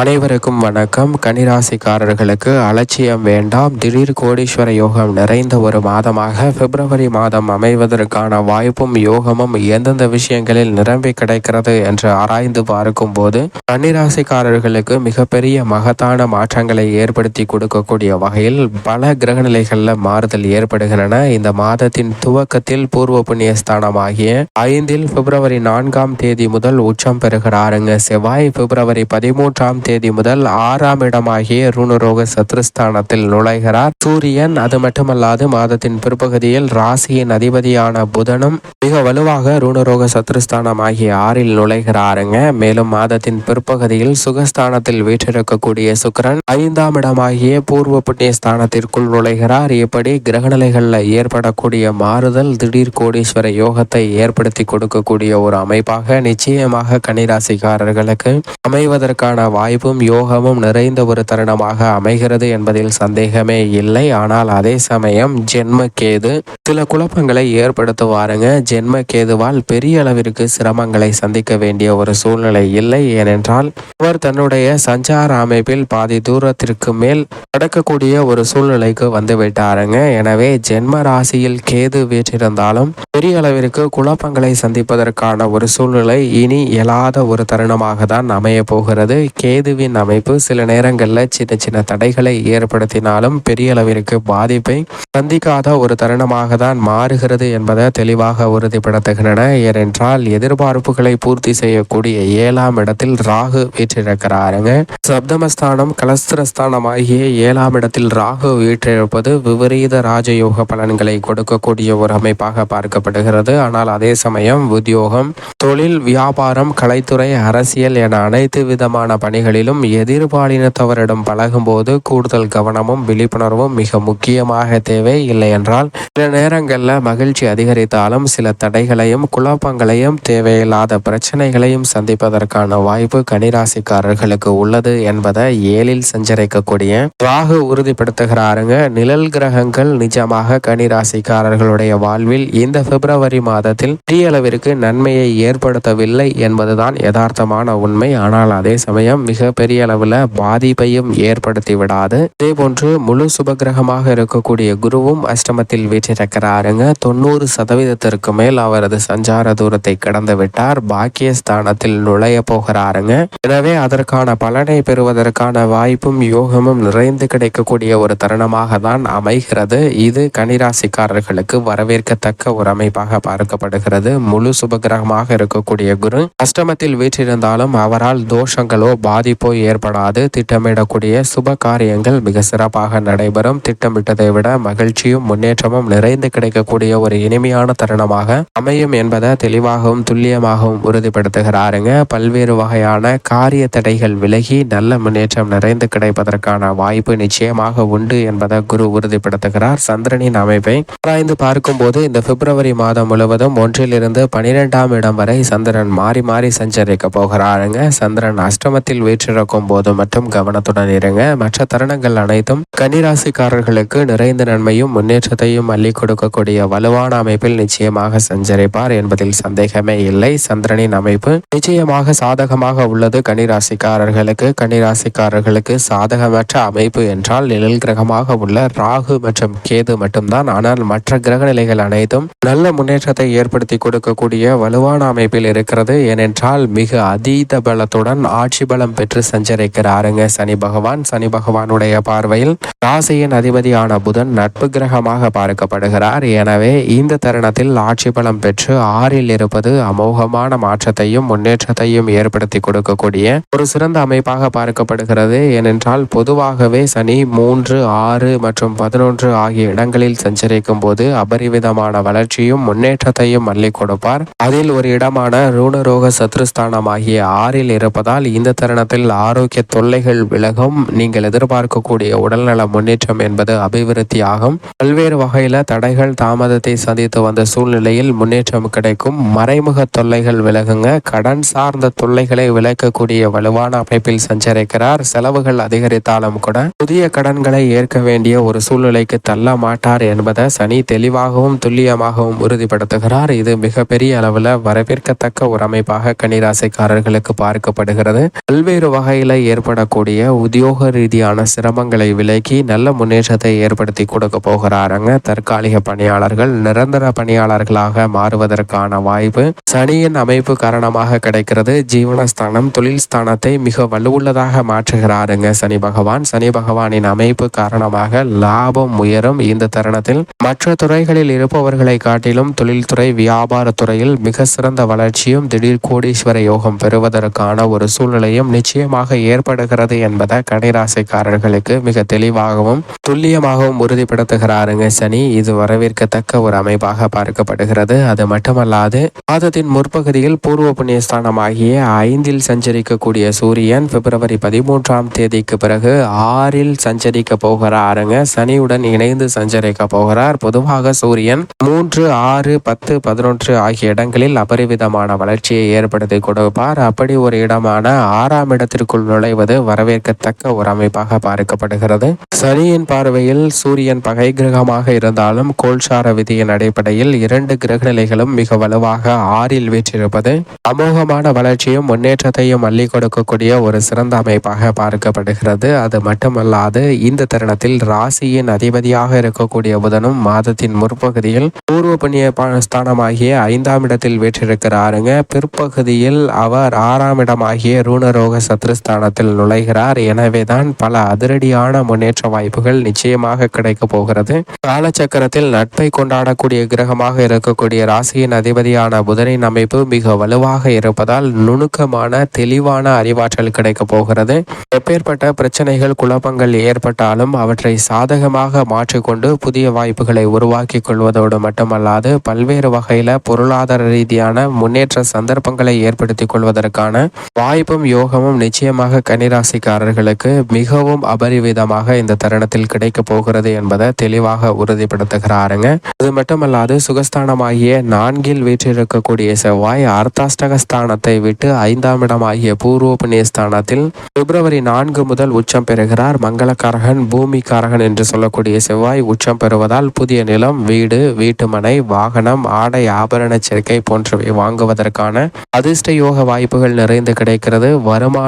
அனைவருக்கும் வணக்கம். கன்னிராசிக்காரர்களுக்கு அலட்சியம் வேண்டாம். திடீர் கோடீஸ்வர யோகம் நிறைந்த ஒரு மாதமாக பிப்ரவரி மாதம் அமைவதற்கான வாய்ப்பும் யோகமும் எந்தெந்த விஷயங்களில் நிரம்பி கிடைக்கிறது என்று ஆராய்ந்து பார்க்கும் போது கன்னிராசிக்காரர்களுக்கு மிகப்பெரிய மகத்தான மாற்றங்களை ஏற்படுத்தி கொடுக்கக்கூடிய வகையில் பல கிரகநிலைகளில் மாறுதல் ஏற்படுகின்றன. இந்த மாதத்தின் துவக்கத்தில் பூர்வ புண்ணியஸ்தானமாகிய ஐந்தில் பிப்ரவரி நான்காம் தேதி முதல் உச்சம் பெறுகிறாருங்க. செவ்வாய் பிப்ரவரி பதிமூன்றாம் தேதி முதல் ஆறாம் இடமாகிய ரூணரோக சத்ருஸ்தானத்தில் நுழைகிறார். சூரியன் அது மட்டுமல்லாது மாதத்தின் பிற்பகுதியில் ராசியின் அதிபதியான புதனும் மிக வலுவாக ரூணரோக சத்ருஸ்தானம் ஆகிய ஆறில் நுழைகிறாருங்க. மேலும் மாதத்தின் பிற்பகுதியில் சுகஸ்தானத்தில் வீற்றிருக்கக்கூடிய சுக்கரன் ஐந்தாம் இடமாகிய பூர்வ புண்ணிய ஸ்தானத்திற்குள் நுழைகிறார். இப்படி கிரகநிலைகளில் ஏற்படக்கூடிய மாறுதல் திடீர் கோடீஸ்வர யோகத்தை ஏற்படுத்தி கொடுக்கக்கூடிய ஒரு அமைப்பாக நிச்சயமாக கன்னிராசிக்காரர்களுக்கு அமைவதற்கான வாய்ப்பு வாய்ப்பும் யோகமும் நிறைந்த ஒரு தருணமாக அமைகிறது என்பதில் சந்தேகமே இல்லை. ஆனால் அதே சமயம் ஜென்ம கேது சில குழப்பங்களை ஏற்படுத்துவாருங்க. ஜென்ம கேதுவால் பெரிய அளவிற்கு சிரமங்களை சந்திக்க வேண்டிய ஒரு சூழ்நிலை இல்லை. ஏனென்றால் அவர் தன்னுடைய சஞ்சார அமைப்பில் பாதி தூரத்திற்கு மேல் நடக்கக்கூடிய ஒரு சூழ்நிலைக்கு வந்து விட்டாருங்க எனவே ஜென்ம ராசியில் கேது வீற்றிருந்தாலும் பெரிய அளவிற்கு குழப்பங்களை சந்திப்பதற்கான ஒரு சூழ்நிலை இனி இயலாத ஒரு தருணமாக தான் அமைய போகிறது. கேது சேதுவின் அமைப்பு சில நேரங்களில் சின்ன சின்ன தடைகளை ஏற்படுத்தினாலும் பெரிய அளவிற்கு பாதிப்பை சந்திக்காத ஒரு தருணமாக தான் மாறுகிறது என்பதை தெளிவாக உறுதிப்படுத்துகின்றன. ஏனென்றால் எதிர்பார்ப்புகளை பூர்த்தி செய்யக்கூடிய ஏழாம் இடத்தில் ராகு வீற்றிருக்கிறாருங்க. சப்தமஸ்தானம் கலஸ்திரஸ்தானம் ஆகிய ஏழாம் இடத்தில் ராகு வீற்றிருப்பது விபரீத ராஜயோக பலன்களை கொடுக்கக்கூடிய ஒரு அமைப்பாக பார்க்கப்படுகிறது. ஆனால் அதே சமயம் உத்தியோகம் தொழில் வியாபாரம் கலைத்துறை அரசியல் என அனைத்து விதமான பணிகள் விஷயங்களிலும் எதிர்பாலினத்தவரிடம் பழகும்போது கூடுதல் கவனமும் விழிப்புணர்வும் மிக முக்கியமாக தேவை. இல்லை என்றால் சில நேரங்களில் மகிழ்ச்சி அதிகரித்தாலும் சில தடைகளையும் குழப்பங்களையும் தேவையில்லாத பிரச்சனைகளையும் சந்திப்பதற்கான வாய்ப்பு கனிராசிக்காரர்களுக்கு உள்ளது என்பதை ஏழில் சஞ்சரிக்கக்கூடிய ராகு உறுதிப்படுத்துகிறாருங்க. நிழல் கிரகங்கள் நிஜமாக கனிராசிக்காரர்களுடைய வாழ்வில் இந்த பிப்ரவரி மாதத்தில் பெரிய அளவிற்கு நன்மையை ஏற்படுத்தவில்லை என்பதுதான் யதார்த்தமான உண்மை. ஆனால் அதே சமயம் மிக பெரிய அளவில் பாதிப்பையும் ஏற்படுத்தி விடாது. இதே போன்று முழு சுபகிரகமாக இருக்கக்கூடிய குருவும் அஷ்டமத்தில் வீற்றிருக்கிறாருங்க. தொண்ணூறு சதவீதத்திற்கு மேல் அவரது சஞ்சார தூரத்தை கடந்து விட்டார். பாக்கியஸ்தானத்தில் நுழைய போகிறாருங்க. எனவே அதற்கான பலனை பெறுவதற்கான வாய்ப்பும் யோகமும் நிறைந்து கிடைக்கக்கூடிய ஒரு தருணமாக தான் அமைகிறது. இது கனிராசிக்காரர்களுக்கு வரவேற்கத்தக்க ஒரு அமைப்பாக பார்க்கப்படுகிறது. முழு சுபகிரகமாக இருக்கக்கூடிய குரு அஷ்டமத்தில் வீற்றிருந்தாலும் அவரால் தோஷங்களோ பாதி ஏற்படாது. திட்டமிடக்கூடிய சுப காரியங்கள் மிக சிறப்பாக நடைபெறும். திட்டமிட்டதை விட மகிழ்ச்சியும் முன்னேற்றமும் நிறைந்து கிடைக்கக்கூடிய ஒரு இனிமையான தருணமாக அமையும் என்பதை தெளிவாகவும் துல்லியமாகவும் உறுதிப்படுத்துகிறாருங்க. பல்வேறு வகையான காரிய தடைகள் விலகி நல்ல முன்னேற்றம் நிறைந்து கிடைப்பதற்கான வாய்ப்பு நிச்சயமாக உண்டு என்பதை குரு உறுதிப்படுத்துகிறார். சந்திரனின் அமைப்பை ஆராய்ந்து பார்க்கும்போது இந்த பிப்ரவரி மாதம் முழுவதும் ஒன்றிலிருந்து பனிரெண்டாம் இடம் வரை சந்திரன் மாறி மாறி சஞ்சரிக்க போகிறாருங்க. சந்திரன் அஷ்டமத்தில் பெற்றிருக்கும் போது மட்டும் கவனத்துடன் இருங்க. மற்ற தருணங்கள் அனைத்தும் கன்னிராசிக்காரர்களுக்கு நிறைந்த நன்மையும் முன்னேற்றத்தையும் அள்ளி கொடுக்கக்கூடிய வலுவான அமைப்பில் நிச்சயமாக சஞ்சரிப்பார் என்பதில் சந்தேகமே இல்லை. சந்திரனின் அமைப்பு நிச்சயமாக சாதகமாக உள்ளது. கன்னிராசிக்காரர்களுக்கு கன்னிராசிக்காரர்களுக்கு சாதகமற்ற அமைப்பு என்றால் நிழல் கிரகமாக உள்ள ராகு மற்றும் கேது மட்டும்தான். ஆனால் மற்ற கிரக நிலைகள் அனைத்தும் நல்ல முன்னேற்றத்தை ஏற்படுத்தி கொடுக்கக்கூடிய வலுவான அமைப்பில் இருக்கிறது. ஏனென்றால் மிக அதீத பலத்துடன் ஆட்சி பலம் பெற்று சஞ்சரிக்கிறாருங்க சனி பகவான். சனி பகவானுடைய பார்வையில் ராசியின் அதிபதியான புதன் நட்பு கிரகமாக பார்க்கப்படுகிறார். எனவே இந்த தருணத்தில் ஆட்சி பலம் பெற்று ஆறில் இருப்பது அமோகமான மாற்றத்தையும் முன்னேற்றத்தையும் ஏற்படுத்தி கொடுக்கக்கூடிய ஒரு சிறந்த அமைப்பாக பார்க்கப்படுகிறது. ஏனென்றால் பொதுவாகவே சனி மூன்று ஆறு மற்றும் பதினொன்று ஆகிய இடங்களில் சஞ்சரிக்கும் போது அபரிவிதமான வளர்ச்சியும் முன்னேற்றத்தையும் மல்லி கொடுப்பார். அதில் ஒரு இடமான ரூணரோக சத்ருஸ்தானம் ஆகிய ஆறில் இருப்பதால் இந்த தருணத்தை தருணத்தில் ஆரோக்கிய தொல்லைகள் விலகும். நீங்கள் எதிர்பார்க்கக்கூடிய உடல்நல முன்னேற்றம் என்பது அபிவிருத்தி ஆகும் பல்வேறு வகையில தடைகள் தாமதத்தை சந்தித்து வந்த சூழ்நிலையில் முன்னேற்றம் கிடைக்கும். மறைமுக தொல்லைகள் விலகுங்க. கடன் சார்ந்த தொல்லைகளை விலக்கக்கூடிய வலுவான அமைப்பில் சஞ்சரிக்கிறார். செலவுகள் அதிகரித்தாலும் கூட புதிய கடன்களை ஏற்க வேண்டிய ஒரு சூழ்நிலைக்கு தள்ள மாட்டார் என்பதை சனி தெளிவாகவும் துல்லியமாகவும் உறுதிப்படுத்துகிறார். இது மிகப்பெரிய அளவில் வரவேற்கத்தக்க ஒரு அமைப்பாக கன்னிராசிக்காரர்களுக்கு பார்க்கப்படுகிறது. பல்வேறு பல்வேறு வகையில் ஏற்படக்கூடிய உத்தியோக ரீதியான சிரமங்களை விலக்கி நல்ல முன்னேற்றத்தை ஏற்படுத்தி கொடுக்க போகிறாருங்க. தற்காலிக பணியாளர்கள் நிரந்தர பணியாளர்களாக மாறுவதற்கான வாய்ப்பு சனியின் அமைப்பு காரணமாக கிடைக்கிறது. ஜீவனஸ்தானம் தொழில் ஸ்தானத்தை மிக வலுவுள்ளதாக மாற்றுகிறாருங்க சனி பகவான். சனி பகவானின் அமைப்பு காரணமாக லாபம் உயரும். இந்த தருணத்தில் மற்ற துறைகளில் இருப்பவர்களை காட்டிலும் தொழில்துறை வியாபார துறையில் மிக சிறந்த வளர்ச்சியும் திடீர் கோடீஸ்வர யோகம் பெறுவதற்கான ஒரு சூழ்நிலையும் நிச்சயமாக ஏற்படுகிறது என்பதை கணிராசிக்காரர்களுக்கு மிக தெளிவாகவும் துல்லியமாகவும் உறுதிப்படுத்துகிறாருங்க சனி. இது வரவேற்கத்தக்க ஒரு அமைப்பாக பார்க்கப்படுகிறது. அது மட்டுமல்லாது மாதத்தின் முற்பகுதியில் பூர்வ புண்ணியஸ்தானமாகிய ஐந்தில் சஞ்சரிக்கக்கூடிய சூரியன் பிப்ரவரி பதிமூன்றாம் தேதிக்கு பிறகு ஆறில் சஞ்சரிக்க போகிறாருங்க. சனியுடன் இணைந்து சஞ்சரிக்க போகிறார். பொதுவாக சூரியன் மூன்று ஆறு பத்து பதினொன்று ஆகிய இடங்களில் அபரிவிதமான வளர்ச்சியை ஏற்படுத்தி கொடுப்பார். அப்படி ஒரு இடமான ஆறாம் இடத்திற்குள் நுழைவது வரவேற்கத்தக்க ஒரு அமைப்பாக பார்க்கப்படுகிறது. சனியின் பார்வையில் சூரியன் பகை கிரகமாக இருந்தாலும் கோல்சார விதியின் அடிப்படையில் இரண்டு கிரகநிலைகளும் மிக வலுவாக ஆறில் வீற்றிருப்பது அமோகமான வளர்ச்சியும் முன்னேற்றத்தையும் அள்ளி கொடுக்கக்கூடிய ஒரு சிறந்த அமைப்பாக பார்க்கப்படுகிறது. அது மட்டுமல்லாது இந்த தருணத்தில் ராசியின் அதிபதியாக இருக்கக்கூடிய புதனும் மாதத்தின் முற்பகுதியில் பூர்வ புண்ணிய ஸ்தானமாகிய ஐந்தாம் இடத்தில் வீற்றிருக்கிறாருங்க. பிற்பகுதியில் அவர் ஆறாம் இடமாகிய ரூணரோக சத்ருஸ்தானத்தில் நுழைகிறார். எனவேதான் பல அதிரடியான முன்னேற்ற வாய்ப்புகள் நிச்சயமாக கிடைக்க போகிறது. காலச்சக்கரத்தில் நட்பை கொண்டாடக்கூடிய கிரகமாக இருக்கக்கூடிய ராசியின் அதிபதியான புதனின் அமைப்பு மிக வலுவாக இருப்பதால் நுணுக்கமான தெளிவான அறிவாற்றல் கிடைக்க போகிறது. எப்பேற்பட்ட பிரச்சனைகள் குழப்பங்கள் ஏற்பட்டாலும் அவற்றை சாதகமாக மாற்றிக்கொண்டு புதிய வாய்ப்புகளை உருவாக்கி கொள்வதோடு மட்டுமல்லாது பல்வேறு வகையில பொருளாதார ரீதியான முன்னேற்ற சந்தர்ப்பங்களை ஏற்படுத்திக் கொள்வதற்கான வாய்ப்பும் யோகமும் நிச்சயமாக கன்னிராசிக்காரர்களுக்கு மிகவும் அபரிவிதமாக இந்த தருணத்தில் கிடைக்க போகிறது என்பதை தெளிவாக உறுதிப்படுத்துகிறாருங்க. அது மட்டுமல்லாது சுகஸ்தானமாகிய நான்கில் வீற்றிருக்கக்கூடிய செவ்வாய் அர்த்தாஷ்டகஸ்தானத்தை விட்டு ஐந்தாம் இடமாகிய பூர்வ ஸ்தானத்தில் பிப்ரவரி நான்கு முதல் உச்சம் பெறுகிறார். மங்களக்காரகன் பூமிக்காரகன் என்று சொல்லக்கூடிய செவ்வாய் உச்சம் பெறுவதால் புதிய நிலம் வீடு வீட்டுமனை வாகனம் ஆடை ஆபரண சேர்க்கை போன்றவை வாங்குவதற்கான அதிர்ஷ்ட யோக வாய்ப்புகள் நிறைந்து கிடைக்கிறது.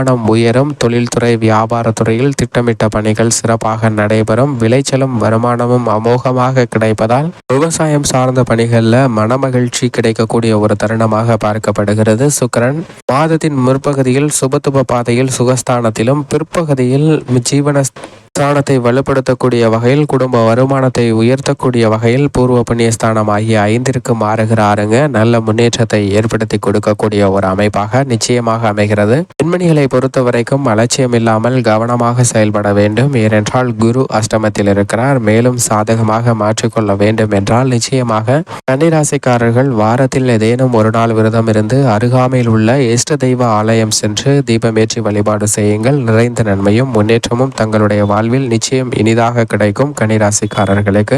வருமானம் உயரும். தொழில்துறை வியாபாரத்துறையில் திட்டமிட்ட பணிகள் சிறப்பாக நடைபெறும். விளைச்சலும் வருமானமும் அமோகமாக கிடைப்பதால் விவசாயம் சார்ந்த பணிகளில் மனமகிழ்ச்சி கிடைக்கக்கூடிய ஒரு தருணமாக பார்க்கப்படுகிறது. சுக்கரன் மாதத்தின் முற்பகுதியில் சுபத்துப பாதையில் சுகஸ்தானத்திலும் பிற்பகுதியில் ஜீவன ஸ்தானத்தை வலுப்படுத்தக்கூடிய வகையில் குடும்ப வருமானத்தை உயர்த்தக்கூடிய வகையில் பூர்வ புண்ணியஸ்தானம் ஆகிய ஐந்திற்கு மாறுகிறாருங்க நல்ல முன்னேற்றத்தை ஏற்படுத்தி கொடுக்கக்கூடிய ஒரு அமைப்பாக நிச்சயமாக அமைகிறது. பெண்மணிகளை பொறுத்த வரைக்கும் அலட்சியம் இல்லாமல் கவனமாக செயல்பட வேண்டும். ஏனென்றால் குரு அஷ்டமத்தில் இருக்கிறார். மேலும் சாதகமாக மாற்றிக்கொள்ள வேண்டும் என்றால் நிச்சயமாக கன்னிராசிக்காரர்கள் வாரத்தில் ஏதேனும் ஒரு நாள் விரதம் இருந்து அருகாமையில் உள்ள இஷ்ட தெய்வ ஆலயம் சென்று தீபமேற்றி வழிபாடு செய்யுங்கள். நிறைந்த நன்மையும் முன்னேற்றமும் தங்களுடைய வாழ்வில் நிச்சயம் இனிதாக கிடைக்கும் கனிராசிக்காரர்களுக்கு